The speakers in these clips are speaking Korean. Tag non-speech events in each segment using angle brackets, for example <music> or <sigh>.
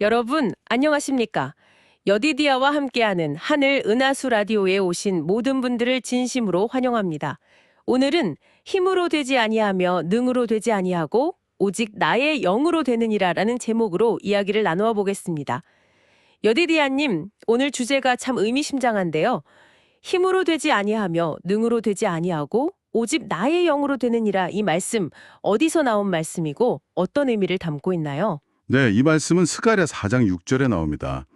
여러분, 안녕하십니까? 여디디아와 함께하는 하늘 은하수 라디오에 오신 모든 분들을 진심으로 환영합니다. 오늘은 힘으로 되지 아니하며 능으로 되지 아니하고 오직 나의 영으로 되느니라라는 제목으로 이야기를 나누어 보겠습니다. 여디디아님, 오늘 주제가 참 의미심장한데요. 힘으로 되지 아니하며 능으로 되지 아니하고 오직 나의 영으로 되느니라 이 말씀 어디서 나온 말씀이고 어떤 의미를 담고 있나요? 네, 이 말씀은 스가랴 4장 6절에 나옵니다.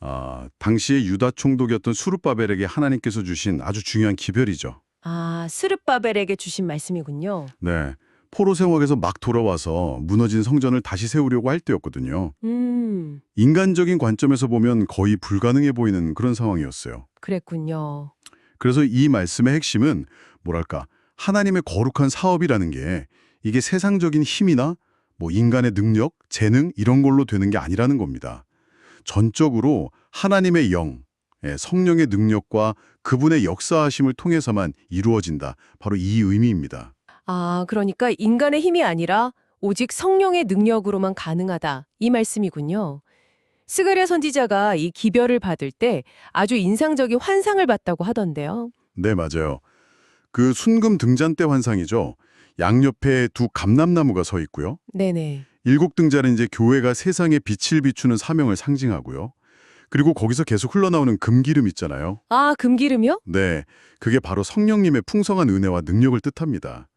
아, 당시에 유다 총독이었던 수르바벨에게 하나님께서 주신 아주 중요한 기별이죠. 아, 스룹바벨에게 주신 말씀이군요. 네, 포로 생활에서 막 돌아와서 무너진 성전을 다시 세우려고 할 때였거든요. 음, 인간적인 관점에서 보면 거의 불가능해 보이는 그런 상황이었어요. 그랬군요. 그래서 이 말씀의 핵심은 뭐랄까 하나님의 거룩한 사업이라는 게 이게 세상적인 힘이나 뭐 인간의 능력, 재능 이런 걸로 되는 게 아니라는 겁니다. 전적으로 하나님의 영, 예, 성령의 능력과 그분의 역사하심을 통해서만 이루어진다. 바로 이 의미입니다. 아, 그러니까 인간의 힘이 아니라 오직 성령의 능력으로만 가능하다. 이 말씀이군요. 스가랴 선지자가 이 기별을 받을 때 아주 인상적인 환상을 봤다고 하던데요. 네, 맞아요. 그 순금 등잔대 환상이죠. 양옆에 두 감람나무가 서 있고요. 네네. 일곱 등자는 이제 교회가 세상에 빛을 비추는 사명을 상징하고요. 그리고 거기서 계속 흘러나오는 금기름 있잖아요. 아, 금기름이요? 네, 그게 바로 성령님의 풍성한 은혜와 능력을 뜻합니다.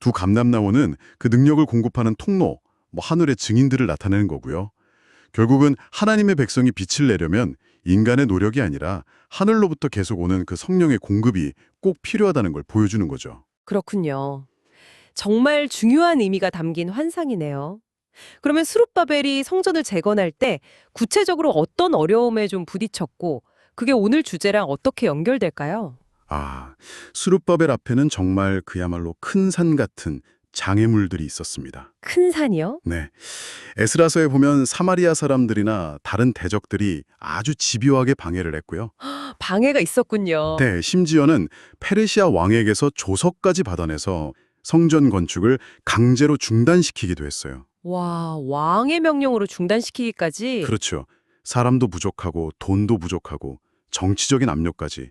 두 감람나무는 그 능력을 공급하는 통로, 뭐 하늘의 증인들을 나타내는 거고요. 결국은 하나님의 백성이 빛을 내려면 인간의 노력이 아니라 하늘로부터 계속 오는 그 성령의 공급이 꼭 필요하다는 걸 보여주는 거죠. 그렇군요. 정말 중요한 의미가 담긴 환상이네요. 그러면 수룹바벨이 성전을 재건할 때 구체적으로 어떤 어려움에 좀 부딪혔고 그게 오늘 주제랑 어떻게 연결될까요? 아, 수룹바벨 앞에는 정말 그야말로 큰 산 같은 장애물들이 있었습니다. 큰 산이요? 네. 에스라서에 보면 사마리아 사람들이나 다른 대적들이 아주 집요하게 방해를 했고요. <gasps> 방해가 있었군요. 네, 심지어는 페르시아 왕에게서 조서까지 받아내서 성전 건축을 강제로 중단시키기도 했어요. 와, 왕의 명령으로 중단시키기까지 그렇죠. 사람도 부족하고 돈도 부족하고 정치적인 압력까지.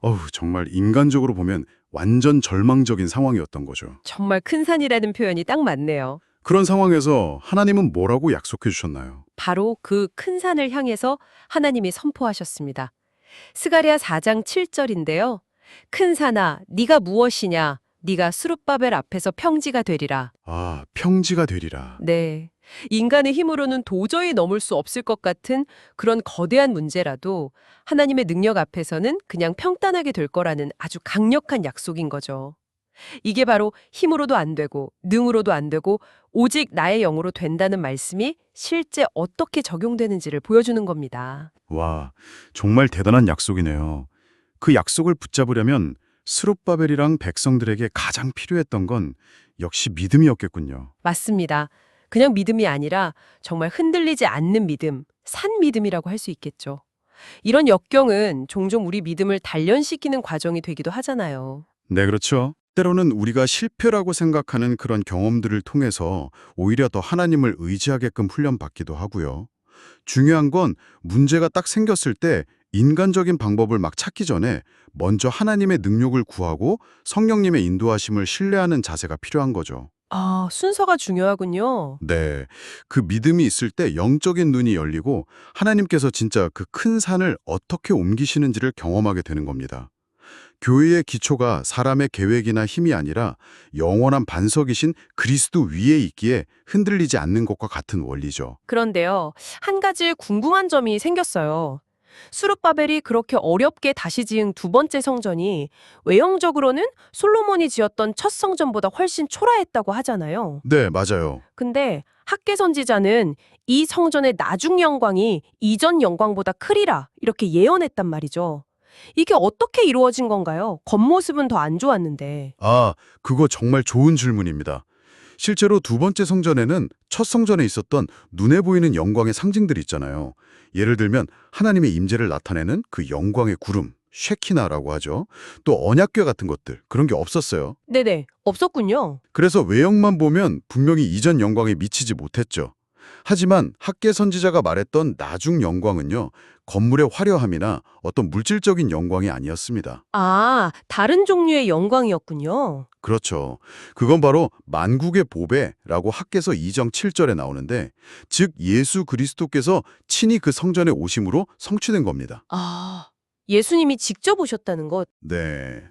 어우, 정말 인간적으로 보면 완전 절망적인 상황이었던 거죠. 정말 큰 산이라는 표현이 딱 맞네요. 그런 상황에서 하나님은 뭐라고 약속해 주셨나요? 바로 그 큰 산을 향해서 하나님이 선포하셨습니다. 스가랴 4장 7절인데요. 큰 산아, 네가 무엇이냐? 네가 수룹바벨 앞에서 평지가 되리라. 아, 평지가 되리라. 네. 인간의 힘으로는 도저히 넘을 수 없을 것 같은 그런 거대한 문제라도 하나님의 능력 앞에서는 그냥 평단하게 될 거라는 아주 강력한 약속인 거죠. 이게 바로 힘으로도 안 되고 능으로도 안 되고 오직 나의 영으로 된다는 말씀이 실제 어떻게 적용되는지를 보여주는 겁니다. 와, 정말 대단한 약속이네요. 그 약속을 붙잡으려면 스룹바벨이랑 백성들에게 가장 필요했던 건 역시 믿음이었겠군요. 맞습니다. 그냥 믿음이 아니라 정말 흔들리지 않는 믿음, 산 믿음이라고 할 수 있겠죠. 이런 역경은 종종 우리 믿음을 단련시키는 과정이 되기도 하잖아요. 네, 그렇죠. 때로는 우리가 실패라고 생각하는 그런 경험들을 통해서 오히려 더 하나님을 의지하게끔 훈련받기도 하고요. 중요한 건 문제가 딱 생겼을 때 인간적인 방법을 막 찾기 전에 먼저 하나님의 능력을 구하고 성령님의 인도하심을 신뢰하는 자세가 필요한 거죠. 아, 순서가 중요하군요. 네. 그 믿음이 있을 때 영적인 눈이 열리고 하나님께서 진짜 그 큰 산을 어떻게 옮기시는지를 경험하게 되는 겁니다. 교회의 기초가 사람의 계획이나 힘이 아니라 영원한 반석이신 그리스도 위에 있기에 흔들리지 않는 것과 같은 원리죠. 그런데요, 한 가지 궁금한 점이 생겼어요. 수룹바벨이 그렇게 어렵게 다시 지은 두 번째 성전이 외형적으로는 솔로몬이 지었던 첫 성전보다 훨씬 초라했다고 하잖아요. 네, 맞아요. 근데 학계 선지자는 이 성전의 나중 영광이 이전 영광보다 크리라 이렇게 예언했단 말이죠. 이게 어떻게 이루어진 건가요? 겉모습은 더 안 좋았는데. 아, 그거 정말 좋은 질문입니다. 실제로 두 번째 성전에는 첫 성전에 있었던 눈에 보이는 영광의 상징들이 있잖아요. 예를 들면 하나님의 임재를 나타내는 그 영광의 구름, 쉐키나라고 하죠. 또 언약궤 같은 것들, 그런 게 없었어요. 네네, 없었군요. 그래서 외형만 보면 분명히 이전 영광에 미치지 못했죠. 하지만 학계 선지자가 말했던 나중 영광은요, 건물의 화려함이나 어떤 물질적인 영광이 아니었습니다. 아, 다른 종류의 영광이었군요. 그렇죠. 그건 바로 만국의 보배라고 학계서 2정 7절에 나오는데, 즉 예수 그리스도께서 친히 그 성전에 오심으로 성취된 겁니다. 아, 예수님이 직접 오셨다는 것. 네.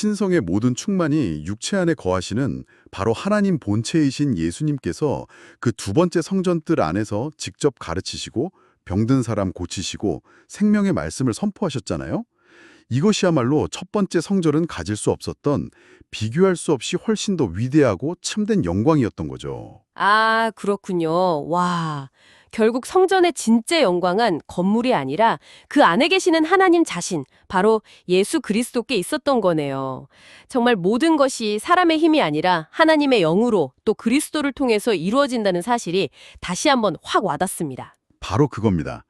신성의 모든 충만이 육체 안에 거하시는 바로 하나님 본체이신 예수님께서 그 두 번째 성전뜰 안에서 직접 가르치시고 병든 사람 고치시고 생명의 말씀을 선포하셨잖아요. 이것이야말로 첫 번째 성전은 가질 수 없었던 비교할 수 없이 훨씬 더 위대하고 참된 영광이었던 거죠. 아, 그렇군요. 와. 결국 성전의 진짜 영광은 건물이 아니라 그 안에 계시는 하나님 자신, 바로 예수 그리스도께 있었던 거네요. 정말 모든 것이 사람의 힘이 아니라 하나님의 영으로 또 그리스도를 통해서 이루어진다는 사실이 다시 한번 확 와닿습니다. 바로 그겁니다.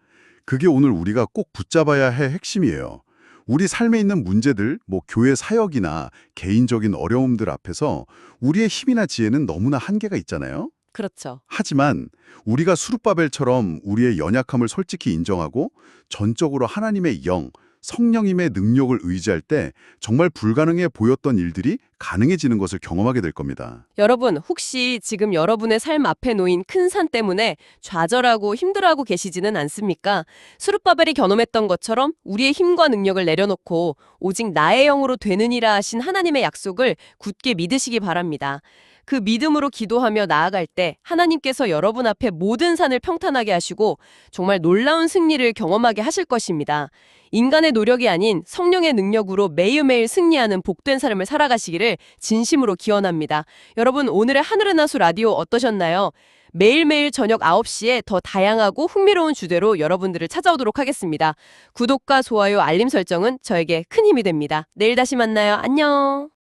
그게 오늘 우리가 꼭 붙잡아야 할 핵심이에요. 우리 삶에 있는 문제들, 뭐 교회 사역이나 개인적인 어려움들 앞에서 우리의 힘이나 지혜는 너무나 한계가 있잖아요. 그렇죠. 하지만 우리가 수르바벨처럼 우리의 연약함을 솔직히 인정하고 전적으로 하나님의 영, 성령님의 능력을 의지할 때 정말 불가능해 보였던 일들이 가능해지는 것을 경험하게 될 겁니다. 여러분, 혹시 지금 여러분의 삶 앞에 놓인 큰 산 때문에 좌절하고 힘들어하고 계시지는 않습니까? 수르바벨이 경험했던 것처럼 우리의 힘과 능력을 내려놓고 오직 나의 영으로 되느니라 하신 하나님의 약속을 굳게 믿으시기 바랍니다. 그 믿음으로 기도하며 나아갈 때 하나님께서 여러분 앞에 모든 산을 평탄하게 하시고 정말 놀라운 승리를 경험하게 하실 것입니다. 인간의 노력이 아닌 성령의 능력으로 매일매일 승리하는 복된 삶을 살아가시기를 진심으로 기원합니다. 여러분 오늘의 하늘의 나수 라디오 어떠셨나요? 매일매일 저녁 9시에 더 다양하고 흥미로운 주제로 여러분들을 찾아오도록 하겠습니다. 구독과 좋아요, 알림 설정은 저에게 큰 힘이 됩니다. 내일 다시 만나요. 안녕.